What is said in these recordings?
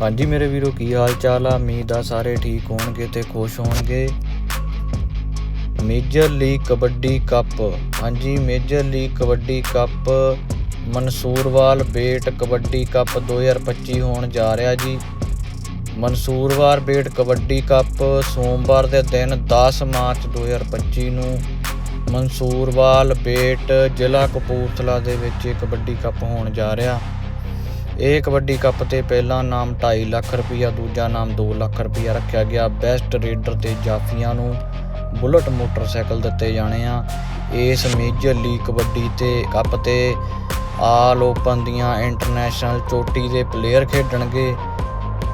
ਹਾਂਜੀ ਮੇਰੇ ਵੀਰੋ, ਕੀ ਹਾਲ ਚਾਲ ਆ? ਉਮੀਦ ਆ ਸਾਰੇ ਠੀਕ ਹੋਣਗੇ ਤੇ ਖੁਸ਼ ਹੋਣਗੇ। Major league kabaddi cup. ਹਾਂਜੀ, major league kabaddi cup Mansurwal Bet kabaddi cup 2025 ਹੋਣ ਜਾ ਰਿਹਾ ਜੀ। ਮਨਸੂਰਵਾਲ ਬੇਟ ਕਬੱਡੀ ਕੱਪ ਸੋਮਵਾਰ ਦੇ ਦਿਨ 10 ਮਾਰਚ 2025 ਨੂੰ ਮਨਸੂਰਵਾਲ ਬੇਟ ਜ਼ਿਲ੍ਹਾ ਕਪੂਰਥਲਾ ਦੇ ਵਿੱਚ ਇਹ ਕਬੱਡੀ ਕੱਪ ਹੋਣ ਜਾ ਰਿਹਾ। ਇਹ ਕਬੱਡੀ ਕੱਪ ਤੇ ਪਹਿਲਾ ਨਾਮ 2.5 ਲੱਖ ਰੁਪਇਆ ਦੂਜਾ ਨਾਮ 2 ਲੱਖ ਰੁਪਇਆ ਰੱਖਿਆ ਗਿਆ। ਬੈਸਟ ਰੇਡਰ ਤੇ ਜਾਫੀਆਂ ਨੂੰ ਬੁਲਟ ਮੋਟਰਸਾਈਕਲ ਦਿੱਤੇ ਜਾਣੇ ਆ। ਇਸ ਮੇਜਰ ਲੀਗ ਕਬੱਡੀ ਤੇ ਕੱਪ ਤੇ ਆਲ ਓਪਨ ਦੀਆਂ ਇੰਟਰਨੈਸ਼ਨਲ ਚੋਟੀ ਦੇ ਪਲੇਅਰ ਖੇਡਣਗੇ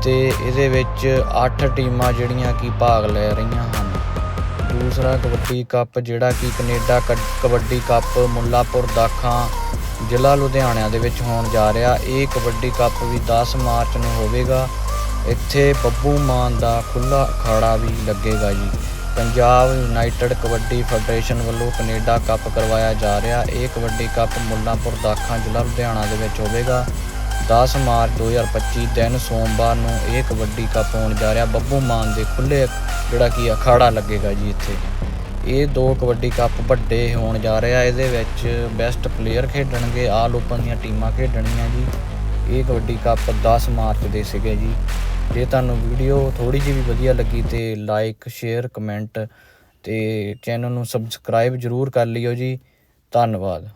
ਤੇ ਇਹਦੇ ਵਿੱਚ 8 ਟੀਮਾਂ ਜਿਹੜੀਆਂ ਕਿ ਭਾਗ ਲੈ ਰਹੀਆਂ ਹਨ। ਦੂਸਰਾ ਕਬੱਡੀ ਕੱਪ ਜਿਹੜਾ ਕਿ ਕੈਨੇਡਾ ਕ- ਕਬੱਡੀ ਕੱਪ ਮੁੱਲਾਪੁਰ ਦਾਖਾਂ ਜ਼ਿਲ੍ਹਾ ਲੁਧਿਆਣਾ ਦੇ ਵਿੱਚ ਹੋਣ ਜਾ ਰਿਹਾ। ਇਹ ਕਬੱਡੀ ਕੱਪ ਵੀ 10 ਮਾਰਚ ਨੂੰ ਹੋਵੇਗਾ। ਇੱਥੇ ਬੱਬੂ ਮਾਨ ਦਾ ਖੁੱਲਾ ਅਖਾੜਾ ਵੀ ਲੱਗੇਗਾ ਜੀ। ਪੰਜਾਬ ਯੂਨਾਈਟਿਡ ਕਬੱਡੀ ਫੈਡਰੇਸ਼ਨ ਵੱਲੋਂ ਕੈਨੇਡਾ ਕੱਪ ਕਰਵਾਇਆ ਜਾ ਰਿਹਾ। ਇਹ ਕਬੱਡੀ ਕੱਪ ਮੁੱਲਾਂਪੁਰ ਦਾਖਾਂ, ਜ਼ਿਲ੍ਹਾ ਲੁਧਿਆਣਾ ਦੇ ਵਿੱਚ ਹੋਵੇਗਾ। 10 ਮਾਰਚ 2025 ਦਿਨ ਸੋਮਵਾਰ ਨੂੰ ਇਹ ਕਬੱਡੀ ਕੱਪ ਹੋਣ ਜਾ ਰਿਹਾ। ਬੱਬੂ ਮਾਨ ਦੇ ਖੁੱਲੇ ਜਿਹੜਾ ਕਿ ਅਖਾੜਾ ਲੱਗੇਗਾ ਜੀ ਇੱਥੇ। ਇਹ ਦੋ ਕਬੱਡੀ ਕੱਪ ਵੱਡੇ ਹੋਣ ਜਾ ਰਿਹਾ। ਇਹਦੇ ਵਿੱਚ ਬੈਸਟ ਪਲੇਅਰ ਖੇਡਣਗੇ, ਆਲ ਓਪਨ ਦੀਆਂ ਟੀਮਾਂ ਖੇਡਣੀਆਂ ਜੀ। ਇਹ ਕਬੱਡੀ ਕੱਪ 10 ਮਾਰਚ ਦੇ ਸੀਗੇ ਜੀ। ਜੇ ਤੁਹਾਨੂੰ ਵੀਡੀਓ ਥੋੜੀ ਜਿਹੀ ਵੀ ਵਧੀਆ ਲੱਗੀ ਤੇ ਲਾਈਕ ਸ਼ੇਅਰ ਕਮੈਂਟ ਤੇ ਚੈਨਲ ਨੂੰ ਸਬਸਕ੍ਰਾਈਬ ਜਰੂਰ ਕਰ ਲਿਓ ਜੀ। ਧੰਨਵਾਦ।